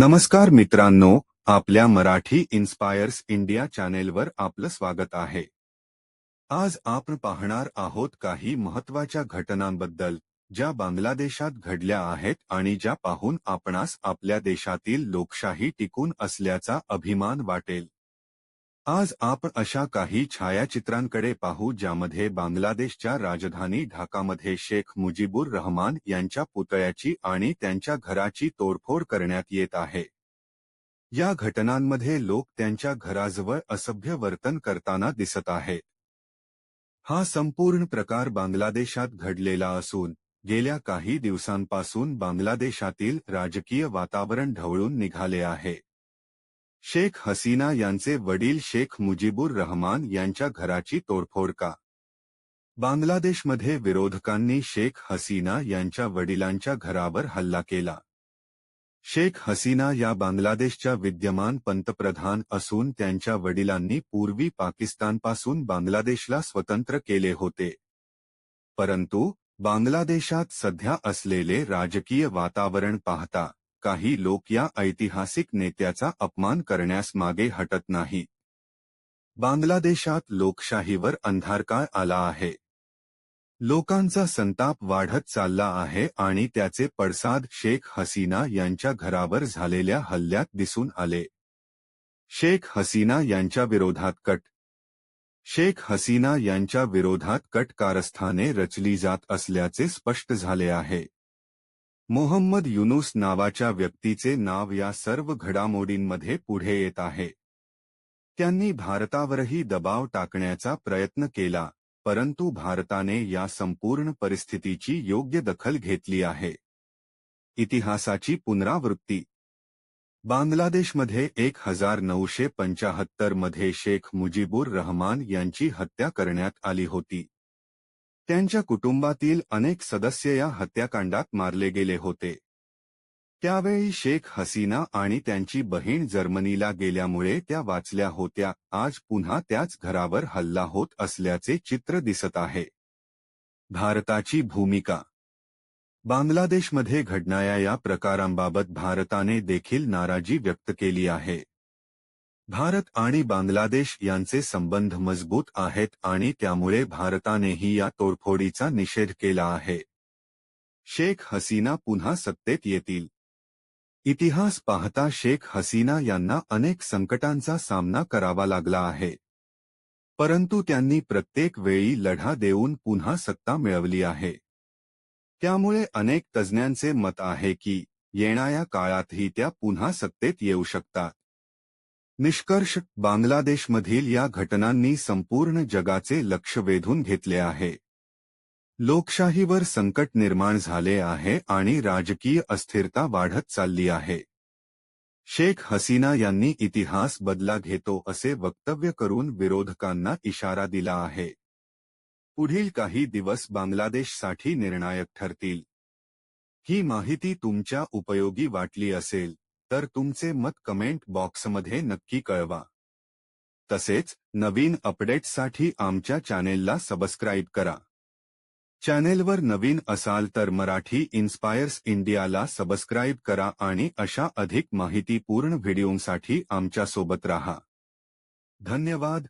नमस्कार मित्रांनो आपल्या मराठी इन्स्पायर्स इंडिया चॅनेलवर आपलं स्वागत आहे. आज आपण पाहणार आहोत काही महत्त्वाच्या घटनांबद्दल ज्या बांगलादेशात घडल्या आहेत आणि ज्या पाहून आपणास आपल्या देशातील लोकशाही टिकून असल्याचा अभिमान वाटेल. आज आपण अशा काही छायाचित्रांकडे पाहू ज्यामध्ये बांगलादेशच्या राजधानी ढाकामध्ये शेख मुजीबुर रहमान यांच्या पुतळ्याची आणि त्यांच्या घराची तोडफोड करण्यात येत आहे. या घटनांमध्ये लोक त्यांच्या घराजवळ असभ्य वर्तन करताना दिसत आहेत. हा संपूर्ण प्रकार बांगलादेशात घडलेला असून गेल्या काही दिवसांपासून बांगलादेशातील राजकीय वातावरण ढवळून निघाले आहे. शेख हसीना यांचे वडील शेख मुजीबुर रहमान यांच्या घराची तोडफोड का? बांगलादेशमध्ये विरोधकांनी शेख हसीना यांच्या वडिलांच्या घरावर हल्ला केला. शेख हसीना या बांगलादेशच्या विद्यमान पंतप्रधान असून त्यांच्या वडिलांनी पूर्वी पाकिस्तानपासून बांगलादेशला स्वतंत्र केले होते. परंतु बांगलादेशात सध्या असलेले राजकीय वातावरण पाहता काही लोक या ऐतिहासिक नेत्याचा अपमान करण्यास मागे हटत नाही. बांगलादेशात लोकशाहीवर अंधारकाळ आला आहे? लोकांचा संताप वाढत चालला आहे आणि त्याचे पडसाद शेख हसीना यांच्या घरावर झालेल्या हल्ल्यात दिसून आले. शेख हसीना यांच्या विरोधात कट. शेख हसीना यांच्या विरोधात कट कारस्थाने रचली जात असल्याचे स्पष्ट झाले आहे. मोहम्मद युनुस नावाच्या व्यक्तीचे नाव या सर्व घडामोडींमध्ये पुढे येत आहे. त्यांनी भारतावरही दबाव टाकण्याचा प्रयत्न केला परंतु भारताने या संपूर्ण परिस्थितीची योग्य दखल घेतली आहे. इतिहासाची पुनरावृत्ती. बांगलादेशमध्ये एक हजार नऊशे पंचाहत्तरमध्ये शेख मुजीबुर रहमान यांची हत्या करण्यात आली होती. त्यांच्या कुटुंबातील अनेक सदस्य या हत्याकांडात मारले गेले होते. त्यावेळी शेख हसीना आणि त्यांची बहीण जर्मनीला गेल्यामुळे त्या वाचल्या होत्या. आज पुन्हा त्याच घरावर हल्ला होत असल्याचे चित्र दिसत आहे. भारताची भूमिका. बांगलादेशमध्ये घडणाऱ्या या प्रकारांबाबत भारताने देखील नाराजी व्यक्त केली आहे. भारत आणि बांगलादेश यांचे संबंध मजबूत आहेत आणि त्यामुळे भारतानेही या तोडफोडीचा निषेध केला आहे. शेख हसीना पुन्हा सत्तेत येतील. इतिहास पाहता शेख हसीना यांना अनेक संकटांचा सामना करावा लागला आहे. परंतु त्यांनी प्रत्येक वेळी लढा देऊन पुन्हा सत्ता मिळवली आहे. त्यामुळे अनेक तज्ज्ञांचे मत आहे की येणाऱ्या काळातही त्या पुन्हा सत्तेत येऊ शकतात. निष्कर्ष बांगलादेशमधील या घटनांनी संपूर्ण जगाचे लक्ष वेधून घेतले आहे. लोकशाहीवर संकट निर्माण झाले आहे आणि राजकीय अस्थिरता वाढत चालली आहे. शेख हसीना यांनी इतिहास बदला घेतो असे वक्तव्य करून विरोधकांना इशारा दिला आहे. पुढील काही दिवस बांगलादेशसाठी निर्णायक ठरतील. ही माहिती तुमच्या उपयोगी वाटली असेल. तर तुमचे मत कमेंट बॉक्समध्ये नक्की कळवा. तसेच नवीन अपडेट्ससाठी आमच्या चॅनेलला सबस्क्राईब करा. चॅनेलवर नवीन असाल तर मराठी इन्स्पायर्स इंडियाला सबस्क्राईब करा आणि अशा अधिक माहितीपूर्ण व्हिडिओंसाठी आमच्यासोबत राहा. धन्यवाद.